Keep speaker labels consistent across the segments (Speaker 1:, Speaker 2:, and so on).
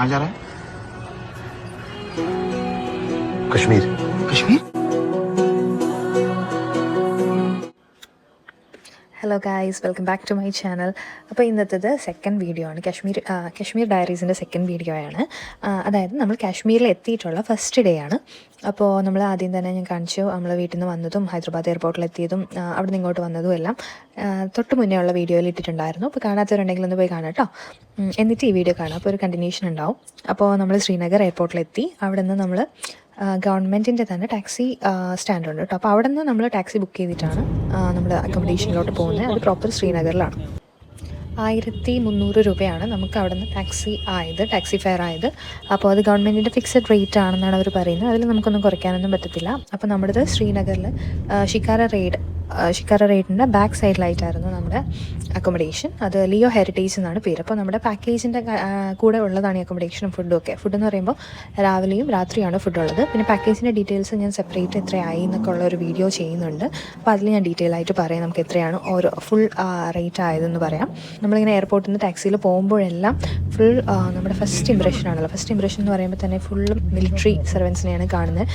Speaker 1: कहाँ जा रहा है?
Speaker 2: Kashmir.
Speaker 1: Kashmir?
Speaker 3: Hello guys welcome back to my channel അപ്പോൾ ഇന്നത്തേത് സെക്കൻഡ് വീഡിയോ ആണ്. കാശ്മീർ കാശ്മീർ ഡയറീസിന്റെ സെക്കൻഡ് വീഡിയോ ആണ്. അതായത് നമ്മൾ കാശ്മീരിൽ എത്തിയിട്ടുള്ള ഫസ്റ്റ് ഡേ ആണ്. അപ്പോൾ നമ്മൾ ആദ്യം തന്നെ ഞാൻ കാണിച്ചു. നമ്മൾ വീട്ടിൽ നിന്ന് വന്നതും ഹൈദരാബാദ് എയർപോർട്ടിൽ എത്തിയതും അവിടെ നിന്ന് ഇങ്ങോട്ട് വന്നതും എല്ലാം തൊട്ട് മുന്നേ ഉള്ള വീഡിയോയിൽ ഇട്ടിട്ടുണ്ടായിരുന്നു. അപ്പോൾ കാണാത്തവരുണ്ടെങ്കിൽ ഒന്ന് പോയി കാണാം കേട്ടോ എന്നിട്ട് ഈ വീഡിയോ കാണാം. അപ്പോൾ ഒരു കണ്ടിന്യൂഷൻ ഉണ്ടാവും. അപ്പോൾ നമ്മൾ ശ്രീനഗർ എയർപോർട്ടിലെത്തി അവിടെ നിന്ന് നമ്മൾ ഗവൺമെന്റിന്റെ തന്നെ ടാക്സി സ്റ്റാൻഡ് ഉണ്ട് കേട്ടോ. അപ്പോൾ അവിടെ നിന്ന് നമ്മൾ ടാക്സി ബുക്ക് ചെയ്തിട്ടാണ് നമ്മൾ അക്കോമഡേഷനിലോട്ട് പോകുന്നത്. അത് പ്രോപ്പർ ശ്രീനഗറിലാണ്. ആയിരത്തി മുന്നൂറ് രൂപയാണ് നമുക്ക് അവിടെ നിന്ന് ടാക്സി ആയത് ടാക്സി ഫെയർ ആയത്. അപ്പോൾ അത് ഗവൺമെന്റിന്റെ ഫിക്സഡ് റേറ്റ് ആണെന്നാണ് അവർ പറയുന്നത്. അതിൽ നമുക്കൊന്നും കുറയ്ക്കാനൊന്നും പറ്റത്തില്ല. അപ്പോൾ നമ്മുടേത് ശ്രീനഗറിൽ ഷിക്കാര റെയ്ഡ് ഷിക്കാര റെയ്ഡിന്റെ ബാക്ക് സൈഡിലായിട്ടായിരുന്നു നമ്മുടെ അക്കോമഡേഷൻ അത് ലിയോ ഹെറിറ്റേജ് എന്നാണ് പേര്. അപ്പോൾ നമ്മുടെ പാക്കേജിന്റെ കൂടെ ഉള്ളതാണ് ഈ അക്കോമഡേഷനും ഫുഡും ഒക്കെ. ഫുഡ് എന്ന് പറയുമ്പോൾ രാവിലെയും രാത്രിയാണ് ഫുഡ് ഉള്ളത്. പിന്നെ പാക്കേജിന്റെ ഡീറ്റെയിൽസ് ഞാൻ സെപ്പറേറ്റ് എത്രയായി എന്നൊക്കെ ഉള്ള ഒരു വീഡിയോ ചെയ്യുന്നുണ്ട്. അപ്പോൾ അതിൽ ഞാൻ ഡീറ്റെയിൽ ആയിട്ട് പറയാം. നമുക്ക് എത്രയാണ് ഓരോ ഫുൾ റേറ്റ് ആയതെന്ന് പറയാം. നമ്മളിങ്ങനെ എയർപോർട്ടിൽ നിന്ന് ടാക്സിയിൽ പോകുമ്പോഴെല്ലാം ഫുൾ നമ്മുടെ ഫസ്റ്റ് ഇംപ്രഷൻ ആണല്ലോ. ഫസ്റ്റ് ഇംപ്രഷൻ എന്ന് പറയുമ്പോൾ തന്നെ ഫുള്ളും മിലിറ്ററി സർവൻസിനെയാണ് കാണുന്നത്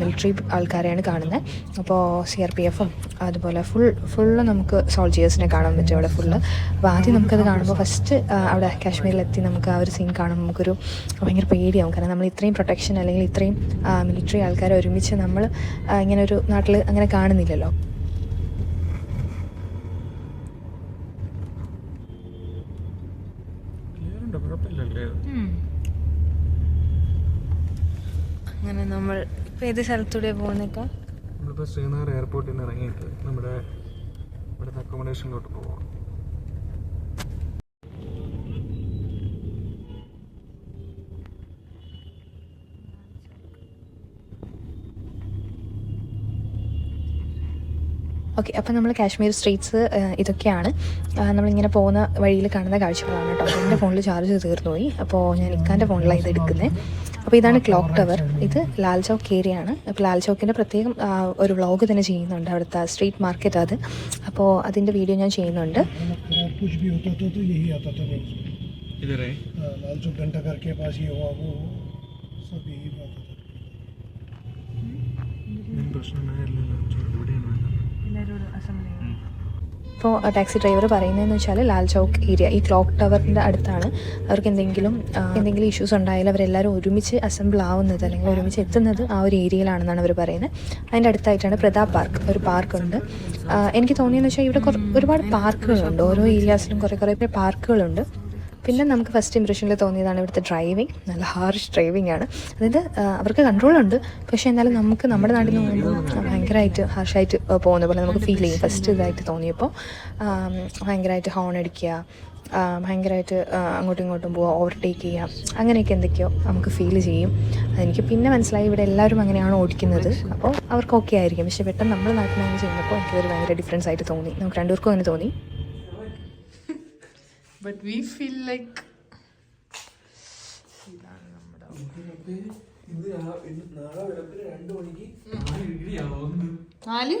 Speaker 3: മിലിറ്ററി ആൾക്കാരെയാണ് കാണുന്നത് അപ്പോൾ സി ആർ പി എഫും അതുപോലെ ഫുൾ ഫുള്ള് നമുക്ക് സോൾജിയേഴ്സിനെ കാണാൻ പറ്റും അവിടെ ഫുള്ള് അപ്പോൾ ആദ്യം നമുക്കത് കാണുമ്പോൾ ഫസ്റ്റ് അവിടെ കാശ്മീരിലെത്തി നമുക്ക് ആ ഒരു സീൻ കാണുമ്പോൾ നമുക്കൊരു ഭയങ്കര പേടിയാവും. കാരണം നമ്മൾ ഇത്രയും പ്രൊട്ടക്ഷൻ അല്ലെങ്കിൽ ഇത്രയും മിലിറ്ററി ആൾക്കാരെ ഒരുമിച്ച് നമ്മൾ ഇങ്ങനെ ഒരു നാട്ടിൽ അങ്ങനെ കാണുന്നില്ലല്ലോ അങ്ങനെ നമ്മൾ ഇപ്പം ഏത് സ്ഥലത്തൂടെ പോകുന്നേക്കാ
Speaker 4: നമ്മളിപ്പോൾ ശ്രീനഗർ എയർപോർട്ടിൽ നിന്ന് ഇറങ്ങിയിട്ട് നമ്മുടെ ഇവിടുത്തെ അക്കോമഡേഷനിലോട്ട് പോവാം.
Speaker 3: ഓക്കെ അപ്പോൾ നമ്മൾ കാശ്മീർ സ്ട്രീറ്റ്സ് ഇതൊക്കെയാണ്. നമ്മളിങ്ങനെ പോകുന്ന വഴിയിൽ കാണുന്ന കാഴ്ചകളാണ് കേട്ടോ. എന്റെ ഫോണിൽ ചാർജ് തീർന്നുപോയി. അപ്പോൾ ഞാൻ ഇക്കാന്റെ ഫോണിലാണ് ഇത് എടുക്കുന്നത് അപ്പോൾ ഇതാണ് ക്ലോക്ക് ടവർ. ഇത് ലാൽ ചൗക്ക് ഏരിയ ആണ് അപ്പോൾ ലാൽ ചൗക്കിന്റെ പ്രത്യേകം ഒരു വ്ളോഗ് തന്നെ ചെയ്യുന്നുണ്ട് അവിടുത്തെ സ്ട്രീറ്റ് മാർക്കറ്റ് അത്. അപ്പോൾ അതിന്റെ വീഡിയോ ഞാൻ ചെയ്യുന്നുണ്ട്.
Speaker 4: പ്രശ്നമായ ഒരു അസംബ്ലി.
Speaker 3: ഇപ്പോൾ ടാക്സി ഡ്രൈവർ പറയുന്നതെന്ന് വെച്ചാൽ ലാൽ ചൗക്ക് ഏരിയ ഈ ക്ലോക്ക് ടവറിന്റെ അടുത്താണ്. അവർക്ക് എന്തെങ്കിലും എന്തെങ്കിലും ഇഷ്യൂസ് ഉണ്ടായാലും അവരെല്ലാവരും ഒരുമിച്ച് അസംബിൾ ആവുന്നത് അല്ലെങ്കിൽ ഒരുമിച്ച് എത്തുന്നത് ആ ഒരു ഏരിയയിലാണെന്നാണ് അവർ പറയുന്നത്. അതിന്റെ അടുത്തായിട്ടാണ് പ്രതാപ് പാർക്ക് ഒരു പാർക്കുണ്ട് എനിക്ക് തോന്നിയെന്ന് വെച്ചാൽ ഇവിടെ ഒരുപാട് പാർക്കുകളുണ്ട് ഓരോ ഏരിയാസിലും കുറേ കുറേ പാർക്കുകളുണ്ട് പിന്നെ നമുക്ക് ഫസ്റ്റ് ഇംപ്രഷനിൽ തോന്നിയതാണ് ഇവിടുത്തെ ഡ്രൈവിംഗ് നല്ല ഹാർഷ് ഡ്രൈവിംഗ് ആണ്. അതായത് അവർക്ക് കൺട്രോൾ ഉണ്ട്. പക്ഷേ എന്നാലും നമുക്ക് നമ്മുടെ നാട്ടിൽ നിന്ന് പോകുമ്പോൾ ഭയങ്കരമായിട്ട് ഹാർഷായിട്ട് പോകുന്ന പോലെ നമുക്ക് ഫീൽ ചെയ്യും. ഫസ്റ്റ് ഇതായിട്ട് തോന്നിയപ്പോൾ ഭയങ്കരമായിട്ട് ഹോൺ അടിക്കുക ഭയങ്കരമായിട്ട് അങ്ങോട്ടും ഇങ്ങോട്ടും പോവുക ഓവർടേക്ക് ചെയ്യുക അങ്ങനെയൊക്കെ എന്തൊക്കെയോ നമുക്ക് ഫീൽ ചെയ്യും. അതെനിക്ക് പിന്നെ മനസ്സിലായി ഇവിടെ എല്ലാവരും അങ്ങനെയാണ് ഓടിക്കുന്നത്. അപ്പോൾ അവർക്ക് ഓക്കെ ആയിരിക്കും. പക്ഷേ പെട്ടെന്ന് നമ്മൾ നാട്ടിൽ അങ്ങനെ ചെയ്യുന്നപ്പോൾ എനിക്കതൊരു ഭയങ്കര ഡിഫറൻസ് ആയിട്ട് തോന്നി. നമുക്ക് രണ്ടുപേർക്കും അങ്ങനെ തോന്നി.
Speaker 5: But we feel like നാല്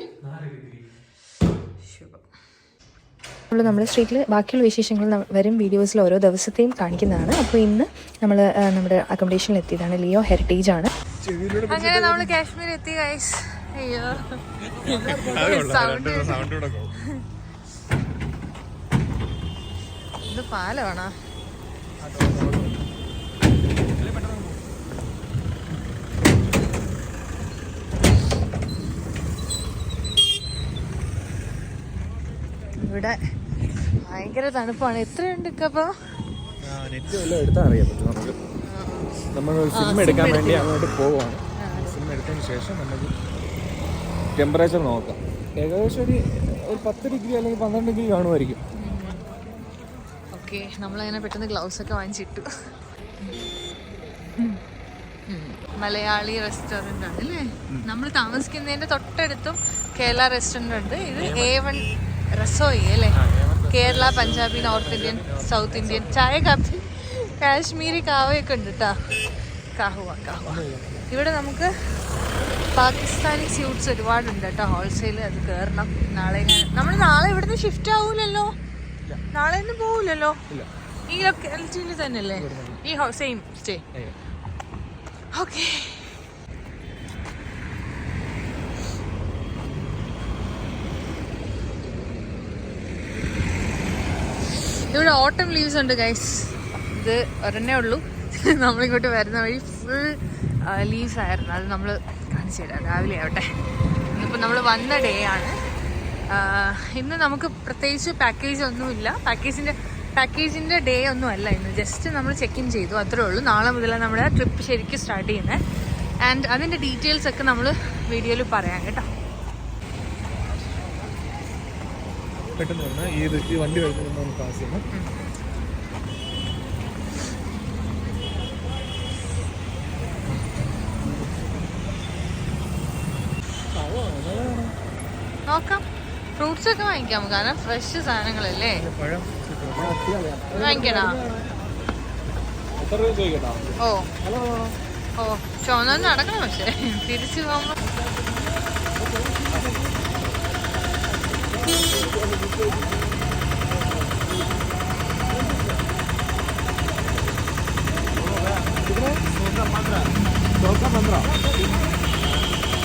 Speaker 3: ഉള്ളൂ നമ്മുടെ സ്ട്രീറ്റിൽ ബാക്കിയുള്ള വിശേഷങ്ങൾ വരും വീഡിയോസിൽ ഓരോ ദിവസത്തെയും കാണിക്കുന്നതാണ്. അപ്പോൾ ഇന്ന് നമ്മൾ നമ്മുടെ അക്കോമഡേഷനിൽ എത്തിയതാണ് ലിയോ ഹെറിറ്റേജ് ആണ്.
Speaker 5: അങ്ങനെ നമ്മൾ കാശ്മീർ എത്തി ഗൈസ് അയ്യോ. സൗണ്ട് ഇത് പാലമാണോ? ഇവിടെ ഭയങ്കര തണുപ്പാണ്. എത്രയുണ്ട് ഇക്കപ്പോ
Speaker 4: നെറ്റ് വല്ലതും എടുത്താൽ അറിയാൻ പറ്റും നമുക്ക് നമ്മൾ സിം എടുക്കാൻ വേണ്ടി അങ്ങോട്ട് സിം എടുത്തതിന് ശേഷം നമുക്ക് ടെമ്പറേച്ചർ നോക്കാം. ഏകദേശം ഒരു ഒരു പത്ത് ഡിഗ്രി അല്ലെങ്കിൽ പന്ത്രണ്ട് ഡിഗ്രി കാണുമായിരിക്കും.
Speaker 5: ഓക്കെ നമ്മളങ്ങനെ പെട്ടെന്ന് ഗ്ലൗസ് ഒക്കെ വാങ്ങിച്ചിട്ടു. മലയാളി റെസ്റ്റോറന്റ് ആണ് അല്ലേ? നമ്മൾ താമസിക്കുന്നതിന്റെ തൊട്ടടുത്തും കേരള റെസ്റ്റോറന്റ് ഉണ്ട്. ഇത് എ വൺ റസോയി അല്ലേ Kerala Punjabi north Indian south Indian ചായ കാപ്പി കാശ്മീരി കാവയൊക്കെ ഉണ്ട് കേട്ടോ കാഹുവ കാഹുവ. ഇവിടെ നമുക്ക് പാകിസ്ഥാനി സ്യൂട്ട്സ് ഒരുപാടുണ്ട് കേട്ടോ ഹോൾസെയിൽ അത് കയറണം നാളെ നമ്മൾ നാളെ ഇവിടുന്ന് ഷിഫ്റ്റ് ആവൂലല്ലോ. നാളെ ഒന്നും പോവില്ലല്ലോ ഈ ലൊക്കാലിറ്റിയിൽ തന്നെയല്ലേ? ഈ സെയിം സ്റ്റേ. ഓക്കെ ഇവിടെ ഓട്ടം ലീവ്സ് ഉണ്ട് ഗൈസ് ഇത് ഒരെണ്ണേ ഉള്ളൂ. നമ്മളിങ്ങോട്ട് വരുന്ന വഴി ഫുൾ ലീവ്സ് ആയിരുന്നു. അത് നമ്മൾ കാണിച്ചു തരാം. രാവിലെ ആവട്ടെ. ഇന്നിപ്പോൾ നമ്മൾ വന്ന ഡേ ആണ്. ഇന്ന് നമുക്ക് പ്രത്യേകിച്ച് പാക്കേജ് ഒന്നുമില്ല. പാക്കേജിന്റെ പാക്കേജിന്റെ ഡേ ഒന്നും അല്ല ഇന്ന്. ജസ്റ്റ് നമ്മൾ ചെക്ക് ഇൻ ചെയ്തു. അത്രേ ഉള്ളൂ. നാളെ മുതലാണ് നമ്മുടെ ട്രിപ്പ് ശരിക്കും സ്റ്റാർട്ട് ചെയ്യുന്നത് ആൻഡ് അതിന്റെ ഡീറ്റെയിൽസ് ഒക്കെ നമ്മൾ വീഡിയോയിൽ പറയാം കേട്ടോ.
Speaker 4: പെട്ടെന്ന് ഈ വണ്ടി വരുന്നത് പാസ് ചെയ്യണം
Speaker 5: നോക്കാം ഫ്രൂട്ട്സ് ഒക്കെ വാങ്ങിക്കാം കാരണം ഫ്രഷ് സാധനങ്ങളല്ലേ?
Speaker 4: വാങ്ങിക്കടാ
Speaker 5: ഓ. ഓ ചുവന്ന നടക്കണം പക്ഷേ. തിരിച്ചു പോകുമ്പോ.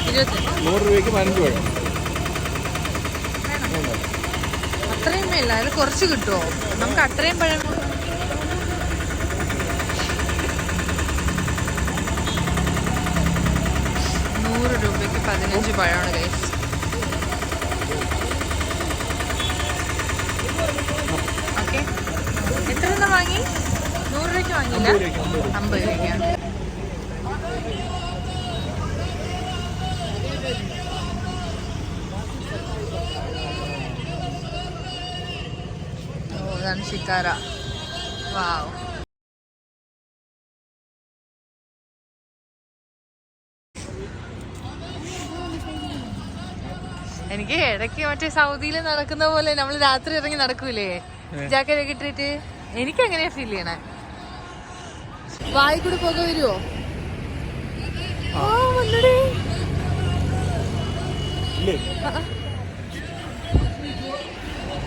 Speaker 5: ഇരുപത്തി
Speaker 4: നൂറ് രൂപയ്ക്ക് പതിനഞ്ച് പഴം.
Speaker 5: അത്രയും ഇല്ല അത് കുറച്ച് കിട്ടുമോ നമുക്ക് അത്രയും പഴം നൂറ് രൂപയ്ക്ക് പതിനഞ്ച് പഴമാണ് കൈസ് ഓക്കെ എത്ര വാങ്ങി? നൂറ് രൂപയ്ക്ക് വാങ്ങിയില്ല? അമ്പത് രൂപയ്ക്കാണ് ഓ ഇതാണ് ഷിക്കാര. വാവ്. എനിക്ക് ഇടയ്ക്ക് മറ്റേ സൗദിയിൽ നടക്കുന്ന പോലെ നമ്മൾ രാത്രി ഇറങ്ങി നടക്കൂലേ? ജാക്കറ്റ് ഇട്ടിട്ട്? എനിക്ക് എങ്ങനെയാ ഫീൽ ചെയ്യണേ. വായി കൂടെ പോക വരുമോ ആ വന്നടേ.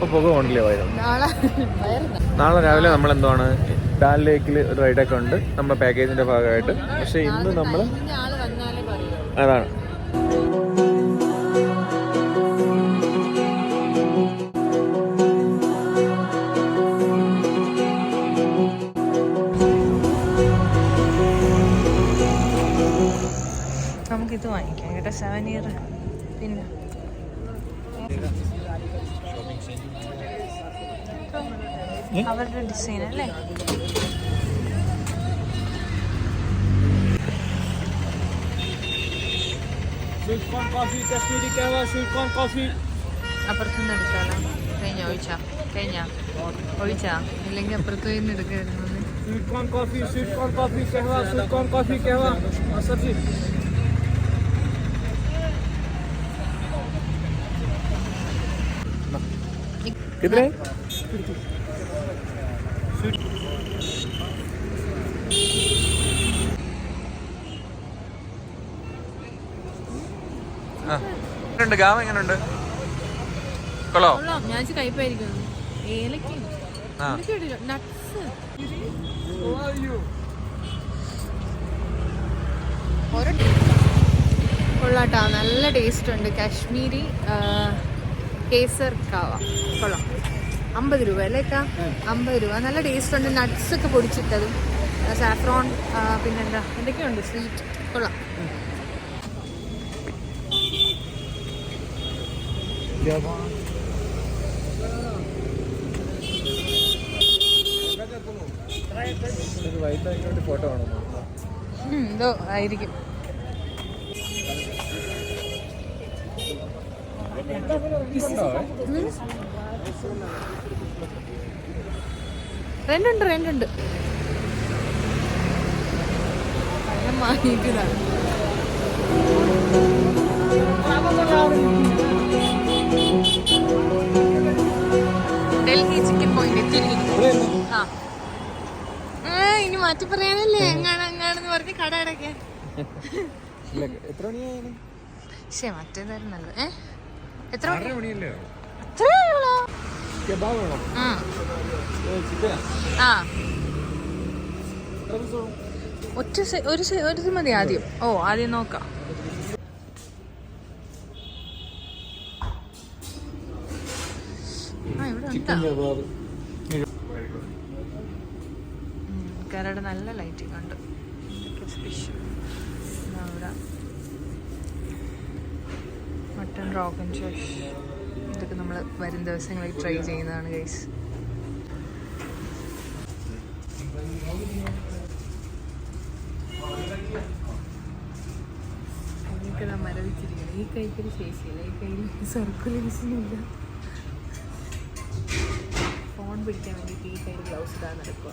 Speaker 4: ഇപ്പൊ പുക കൊണ്ടില്ലേ വൈകും
Speaker 5: നാളെ
Speaker 4: രാവിലെ നമ്മൾ എന്താണ് ഡാൽ ലേക്കിൽ ഒരു റൈഡൊക്കെ ഉണ്ട്. നമ്മുടെ പാക്കേജിന്റെ ഭാഗമായിട്ട്. പക്ഷേ ഇന്ന് നമ്മൾ അതാണ്.
Speaker 5: നമുക്കിത് വാങ്ങിക്കാം കേട്ടോ സെവൻ ഇയർ പിന്നെ അവരുടെ ഡിസൈൻ അല്ലേ അപ്പുറത്തുനിന്ന് എടുത്താലോ കഴിഞ്ഞ ഒഴിച്ചാ കഴിഞ്ഞ ഒഴിച്ചാ ഇല്ലെങ്കിൽ അപ്പുറത്തു നിന്ന് എടുക്കായിരുന്നു
Speaker 4: sweet corn coffee sweet corn coffee कहवा स्वीट कॉर्न कॉफी कहवा और सब्जी कितने എങ്ങനെയുണ്ട് ഗാമ എങ്ങനെയുണ്ട് കൊള്ളോ?
Speaker 5: കൊള്ളാം. ഞാൻ കയ്പായിരിക്കും കൊള്ളാട്ടാ. നല്ല ടേസ്റ്റ് ഉണ്ട് കാശ്മീരി കേസർ കാവ. കൊള്ളാം. അമ്പത് രൂപ അല്ലേ കാ അമ്പത് രൂപ. നല്ല ടേസ്റ്റ് ഉണ്ട് നട്ട്സ് ഒക്കെ പൊടിച്ചിട്ടതും. സാഫ്രോൺ പിന്നെന്താ? എന്തൊക്കെയുണ്ട്? സ്വീറ്റ്. കൊള്ളാം.
Speaker 4: ഫോട്ടോ
Speaker 5: ആയിരിക്കും. റെന്റുണ്ട് റെന്റുണ്ട് പഴം പറയാനല്ലേ? എങ്ങാണ് എങ്ങാണെന്ന് പറഞ്ഞ് കട അടയ്ക്കാൻ
Speaker 4: എത്ര മണിയായാലും
Speaker 5: ശേ മറ്റേതായിരുന്നു നല്ലത് ഏ? എത്ര
Speaker 4: മണിയല്ലേ?
Speaker 5: അത്രയുള്ളോ ആ. ഒറ്റ ഒരു ഒരു മതി ആദ്യം. ഓ ആദ്യം നോക്കാം. ആ ഇവിടെ ഉണ്ടാ?
Speaker 4: ചിക്കൻ കബാബ്
Speaker 5: കരട് നല്ല ലൈറ്റിംഗ് ഉണ്ട് സ്പെഷ്യൽ അവിടെ. മട്ടൺ റോഗൻ ജോഷ് ഇതൊക്കെ നമ്മൾ വരും ദിവസങ്ങളിൽ ട്രൈ ചെയ്യുന്നതാണ് ഗൈസ് മരവിച്ചിരിക്കണം ഈ കൈക്കൊരു ശേഷിയില്ല ഈ കയ്യിൽ സർക്കുലേഷൻ ഇല്ല ഫോൺ പിടിക്കാൻ വേണ്ടിയിട്ട് ഈ കയ്യിൽ ഗ്ലൗസ് ഇടാൻ നടക്കുക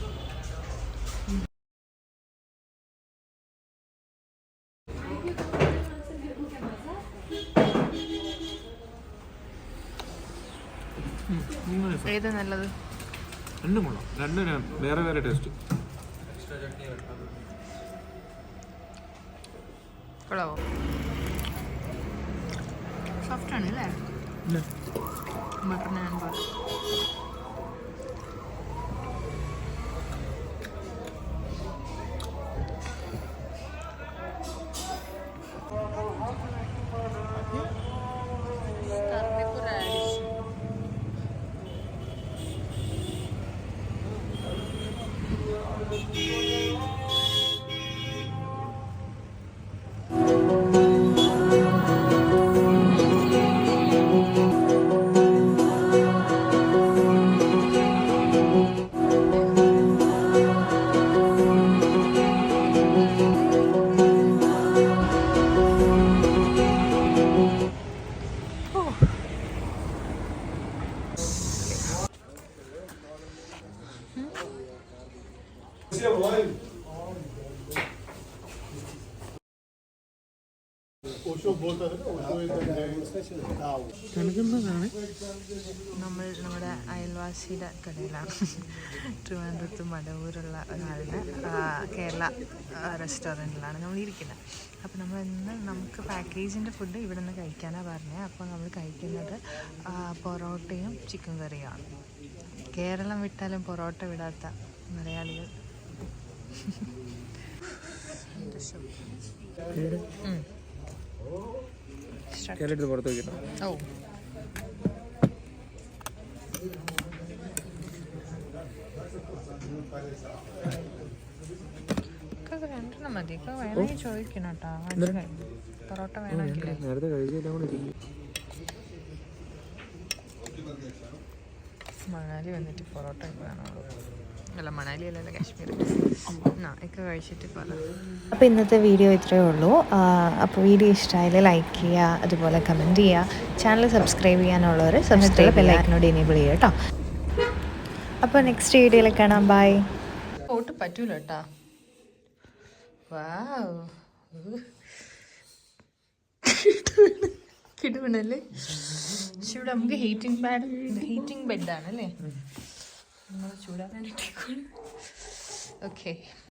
Speaker 5: ഏതാ നല്ലത്?
Speaker 4: രണ്ടും കൊള്ളാം. രണ്ടും ഞാൻ വേറെ വേറെ ടേസ്റ്റ്
Speaker 5: കൊള്ളാവോ? സോഫ്റ്റ് ആണ് അല്ലേ മട്ടൺ ആൻഡ് നമ്മൾ നമ്മുടെ അയൽവാസിയുടെ കടയിലാണ്. ട്രിവാൻഡ്രത്ത് മടവൂരുള്ള ഒരാളുടെ കേരള റെസ്റ്റോറന്റിലാണ് നമ്മൾ ഇരിക്കുന്നത്. അപ്പോൾ നമ്മൾ ഇന്ന് നമുക്ക് പാക്കേജിന്റെ ഫുഡ് ഇവിടെ നിന്ന് കഴിക്കാനാണ് പറഞ്ഞത് അപ്പോൾ നമ്മൾ കഴിക്കുന്നത് പൊറോട്ടയും ചിക്കൻ കറിയുമാണ് കേരളം വിട്ടാലും പൊറോട്ട വിടാത്ത മലയാളികൾ.
Speaker 4: കേരളത്തിൽ പുറത്ത് വയ്ക്കണം
Speaker 5: രണ്ടെണ്ണം മതി. വേണമെങ്കിൽ ചോദിക്കണം കേട്ടോ. പൊറോട്ട വേണമെങ്കിൽ
Speaker 4: നേരത്തെ കഴിച്ചെല്ലാം കൂടെ
Speaker 5: മണാലി വന്നിട്ട് പൊറോട്ട വേണമുള്ളൂ അല്ല മണാലി അല്ലല്ലോ കാശ്മീർ. എന്നാ ഒക്കെ കഴിച്ചിട്ട് പറ.
Speaker 3: അപ്പോൾ ഇന്നത്തെ വീഡിയോ ഇത്രയേ ഉള്ളൂ. അപ്പോൾ വീഡിയോ ഇഷ്ടമായാൽ ലൈക്ക് ചെയ്യുക അതുപോലെ കമന്റ് ചെയ്യുക. ചാനൽ സബ്സ്ക്രൈബ് ചെയ്യാനുള്ളവർ സബ്സ്ക്രൈബ് ബെല്ലൈക്കനോട് എനേബിൾ ചെയ്യുക. കേട്ടോ അപ്പോൾ നെക്സ്റ്റ് വീഡിയോയിൽ കാണാം. ബൈ
Speaker 5: പോട്ട് പറ്റൂല കേട്ടാ കിടുവണല്ലേ? ഇവിടെ നമുക്ക് ഹീറ്റിംഗ് പാഡ് ഹീറ്റിംഗ് ബെഡാണ് അല്ലേ നമ്മൾ ചൂടാൻ ഓക്കെ